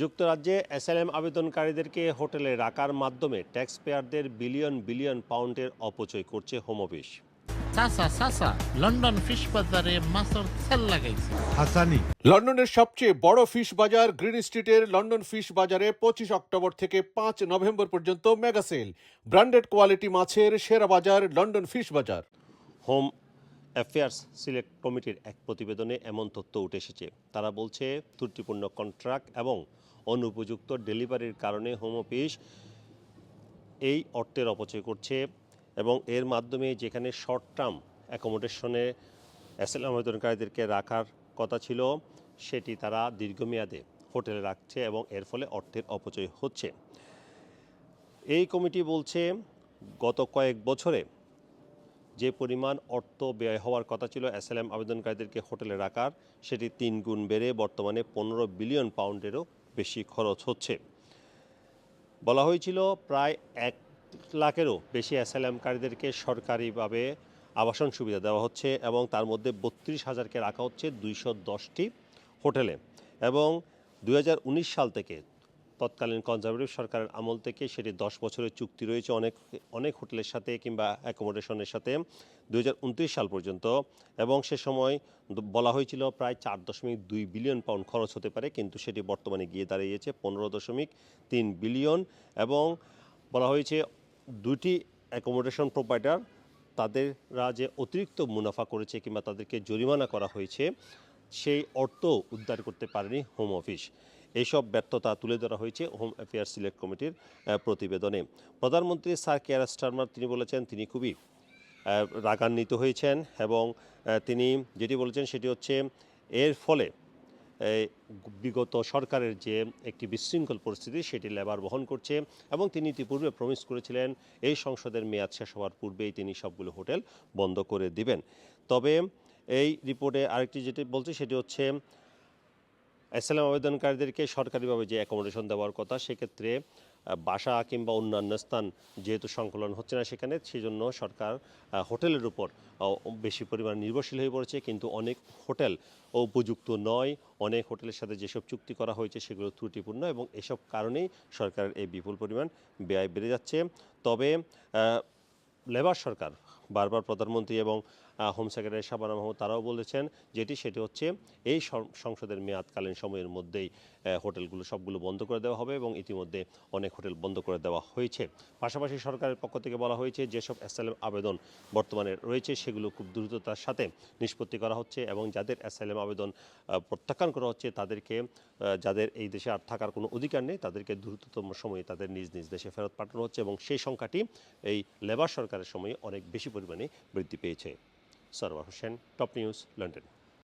যুক্তরাজ্যে এসএলএম আবেদনকারীদেরকে হোটেলে রাখার মাধ্যমে ট্যাক্স পেয়ারদের বিলিয়ন বিলিয়ন পাউন্ডের অপচয় করছে হোম অফিস। লন্ডন ফিশ বাজারে মাছের সেল লাগাইছে। হাসানি। লন্ডনের সবচেয়ে বড় ফিশ বাজার গ্রিন স্ট্রিটের লন্ডন ফিশ বাজারে পঁচিশ অক্টোবর থেকে পাঁচ নভেম্বর পর্যন্ত মেগা সেল। ব্র্যান্ডেড কোয়ালিটি মাছের সেরা বাজার লন্ডন ফিশ বাজার। হোম অ্যাফেয়ার্স সিলেক্ট কমিটির এক প্রতিবেদনে এমন তথ্য উঠে এসেছে। তারা বলছে, ত্রুটিপূর্ণ কন্ট্রাক্ট এবং অনুপযুক্ত ডেলিভারির কারণে হোম অফিস এই অর্থের অপচয় করছে এবং এর মাধ্যমে যেখানে শর্ট টার্ম অ্যাকোমোডেশনে অ্যাসেল আবেদনকারীদেরকে রাখার কথা ছিল, সেটি তারা দীর্ঘমেয়াদে হোটেলে রাখছে এবং এর ফলে অর্থের অপচয় হচ্ছে। এই কমিটি বলছে, গত কয়েক বছরে যে পরিমাণ অর্থ ব্যয় হওয়ার কথা ছিল এসএলএম আবেদনকারীদেরকে হোটেলে রাখার, সেটি তিন গুণ বেড়ে বর্তমানে পনেরো বিলিয়ন পাউন্ডেরও বেশি খরচ হচ্ছে। বলা হয়েছিল প্রায় এক লাখেরও বেশি এসএলএমকারীদেরকে সরকারিভাবে আবাসন সুবিধা দেওয়া হচ্ছে এবং তার মধ্যে বত্রিশ হাজারকে রাখা হচ্ছে দুইশো দশটি হোটেলে। এবং দু হাজার উনিশ সাল থেকে তৎকালীন কনজারভেটিভ সরকারের আমল থেকে সেটি দশ বছরের চুক্তি রয়েছে অনেক অনেক হোটেলের সাথে কিংবা অ্যাকোমোডেশনের সাথে দু হাজার উনত্রিশ সাল পর্যন্ত। এবং সে সময় বলা হয়েছিল প্রায় চার দশমিক দুই বিলিয়ন পাউন্ড খরচ হতে পারে, কিন্তু সেটি বর্তমানে গিয়ে দাঁড়িয়েছে পনেরো দশমিক তিন বিলিয়ন। এবং বলা হয়েছে দুটি অ্যাকোমোডেশন প্রোভাইডার তাদেররা যে অতিরিক্ত মুনাফা করেছে কিংবা তাদেরকে জরিমানা করা হয়েছে, সেই অর্থ উদ্ধার করতে পারেনি হোম অফিস এইসব ব্যর্থতা তুলে ধরা হয়েছে হোম অ্যাফেয়ার্স সিলেক্ট কমিটির প্রতিবেদনে। প্রধানমন্ত্রী স্যার কেয়ার স্টারমার, তিনি বলেছেন তিনি খুবই রাগান্বিত হয়েছেন এবং তিনি যেটি বলেছেন সেটি হচ্ছে, এর ফলে বিগত সরকারের যে একটি বিশৃঙ্খল পরিস্থিতি সেটি লেবার বহন করছে এবং তিনি ইতিপূর্বে প্রমিস করেছিলেন এই সংসদের মেয়াদ শেষ হওয়ার পূর্বেই তিনি সবগুলো হোটেল বন্ধ করে দিবেন। তবে এই রিপোর্টে আরেকটি যেটি বলছে সেটি হচ্ছে অ্যাসালাম আবেদনকারীদেরকে সরকারিভাবে যে অ্যাকোমোডেশন দেওয়ার কথা, সেক্ষেত্রে বাসা কিংবা অন্যান্য স্থান যেহেতু সংকলন হচ্ছে না সেখানে সেই জন্য সরকার হোটেলের উপর বেশি পরিমাণ নির্ভরশীল হয়ে পড়েছে। কিন্তু অনেক হোটেল উপযুক্ত নয়। অনেক হোটেলের সাথে যেসব চুক্তি করা হয়েছে, সেগুলো ত্রুটিপূর্ণ এবং এসব কারণেই সরকারের এই বিপুল পরিমাণ ব্যয় বেড়ে যাচ্ছে। তবে লেবার সরকার বারবার প্রধানমন্ত্রী এবং হোম সেক্রেটারি শাবানা মাহমুদ তারাও বলেছেন, যেটি সেটি হচ্ছে এই সংসদের মেয়াদকালীন সময়ের মধ্যেই হোটেলগুলো সবগুলো বন্ধ করে দেওয়া হবে এবং ইতিমধ্যে অনেক হোটেল বন্ধ করে দেওয়া হয়েছে। পাশাপাশি সরকারের পক্ষ থেকে বলা হয়েছে, যেসব অ্যাসাইলাম আবেদন বর্তমানে রয়েছে, সেগুলো খুব দ্রুততার সাথে নিষ্পত্তি করা হচ্ছে এবং যাদের অ্যাসাইলাম আবেদন প্রত্যাখ্যান করা হচ্ছে, তাদেরকে যাদের এই দেশে আর থাকার কোনো অধিকার নেই, তাদেরকে দ্রুততম সময়ে তাদের নিজ নিজ দেশে ফেরত পাঠানো হচ্ছে এবং সেই সংখ্যাটি এই লেবার সরকারের সময়ে অনেক বেশি પરિબળમાં વૃદ્ધિ પે છે Sarwar Hussain top news London